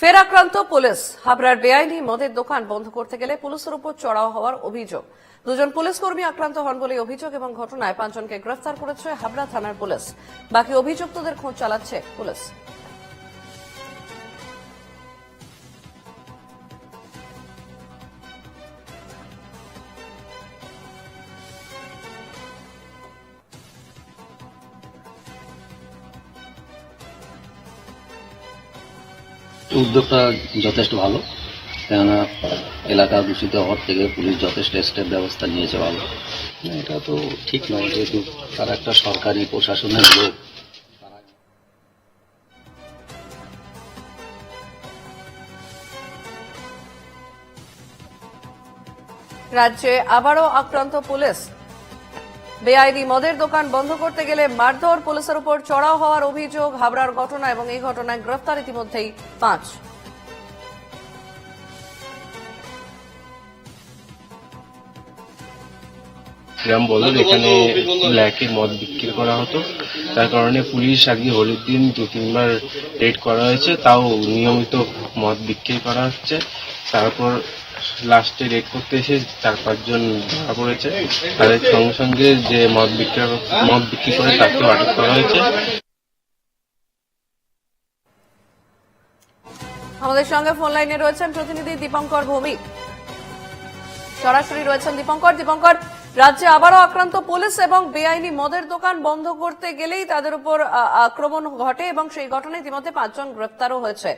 ফের আক্রান্ত পুলিশ, হাবড়ার বেআইনি মদের দোকান বন্ধ করতে গেলে পুলিশের উপর চড়াও হওয়ার অভিযোগ। দুজন পুলিশ কর্মী আক্রান্ত হন বলে অভিযোগ এবং ঘটনায় পাঁচজনকে গ্রেফতার করেছে হাবড়া থানার পুলিশ। বাকি অভিযুক্তদের খোঁজ চালাচ্ছে পুলিশ। উদ্যোগটা যথেষ্ট ভালো। কেননা এলাকা দূষিত হওয়ার থেকে পুলিশ যথেষ্ট স্টেপ ব্যবস্থা নিয়েছে ভালো। এটা তো ঠিক নয়, যেহেতু তারা একটা সরকারি প্রশাসনের লোক। রাজ্যে আবারও আক্রান্ত পুলিশ বেআইনি মদের দোকান বন্ধ করতে গেলে মারধর, পুলিশের উপর চড়াও হওয়ার অভিযোগ, হাবড়ার ঘটনা এবং এই ঘটনায় গ্রেফতার ইতিমধ্যেই পাঁচ। গ্রাম বদল এখানে ব্ল্যাকে মদ বিক্রি করা হতো। তার কারণে পুলিশ আজকে হোলির দিন দু, তিনবার রেড করা হয়েছে। তাও নিয়মিত মদ বিক্রি করা হচ্ছে। তারপর লাস্টে রেড করতে এসে চার পাঁচজন ধরা পড়েছে। তাদের সঙ্গে সঙ্গে যে মদ বিক্রি মদ বিক্রি করে তাকেও আটক করা হয়েছে। আমাদের সঙ্গে ফোন লাইনে রয়েছেন প্রতিনিধি দীপঙ্কর ভৌমিক। সরাসরি রয়েছেন দীপঙ্কর। দীপঙ্কর, রাজ্যে আবারও আক্রান্ত পুলিশ এবং বেআইনি মদের দোকান বন্ধ করতে গেলেই তাদের উপর আক্রমণ ঘটে এবং সেই ঘটনায় ইতিমধ্যে পাঁচজন গ্রেপ্তারও হয়েছে।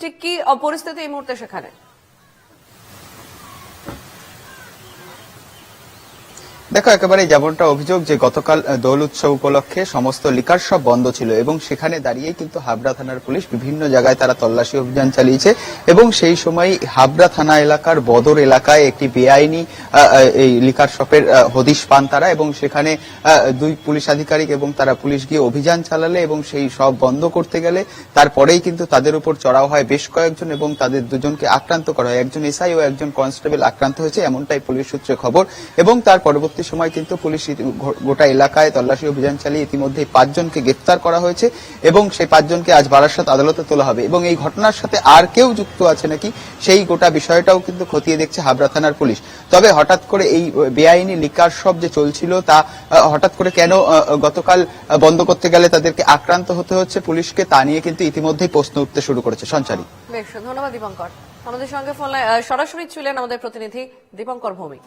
ঠিক কি পরিস্থিতি এই মুহূর্তে সেখানে? দেখো একেবারে যেমনটা অভিযোগ যে গতকাল দোল উৎসব উপলক্ষে সমস্ত লিকার শপ বন্ধ ছিল এবং সেখানে দাঁড়িয়েই কিন্তু হাবড়া থানার পুলিশ বিভিন্ন জায়গায় তারা তল্লাশি অভিযান চালিয়েছে এবং সেই সময় হাবড়া থানা এলাকার বদর এলাকায় একটি বেআইনি এই লিকার শপের হদিশ পান তারা এবং সেখানে দুই পুলিশ আধিকারিক এবং তারা পুলিশ গিয়ে অভিযান চালালে এবং সেই সব বন্ধ করতে গেলে তারপরেই কিন্তু তাদের উপর চড়াও হয় বেশ কয়েকজন এবং তাদের দুজনকে আক্রান্ত করা হয়। একজন এসআই ও একজন কনস্টেবল আক্রান্ত হয়েছে, এমনটাই পুলিশ সূত্রে খবর এবং তার পরবর্তী সময় কিন্তু পুলিশ গোটা এলাকায় তল্লাশি অভিযান চালিয়ে ইতিমধ্যে পাঁচজনকে গ্রেফতার করা হয়েছে এবং সেই পাঁচজনকে আজ বারাসাত আদালতে তোলা হবে। এবং এই ঘটনার সাথে আর কেউ যুক্ত আছে নাকি সেই গোটা বিষয়টাও কিন্তু খতিয়ে দেখছে হাবড়া থানার পুলিশ। তবে হঠাৎ করে এই বেআইনি লিকার সব যে চলছিল তা হঠাৎ করে কেন গতকাল বন্ধ করতে গেলে তাদেরকে আক্রান্ত হতে হচ্ছে পুলিশকে তা নিয়ে কিন্তু ইতিমধ্যেই প্রশ্ন উঠতে শুরু করেছে। সঞ্চারী। বেশ, ধন্যবাদ দীপঙ্কর। আমাদের সঙ্গে ফোন সরাসরি ছিলেন আমাদের প্রতিনিধি দীপঙ্কর ভৌমিক।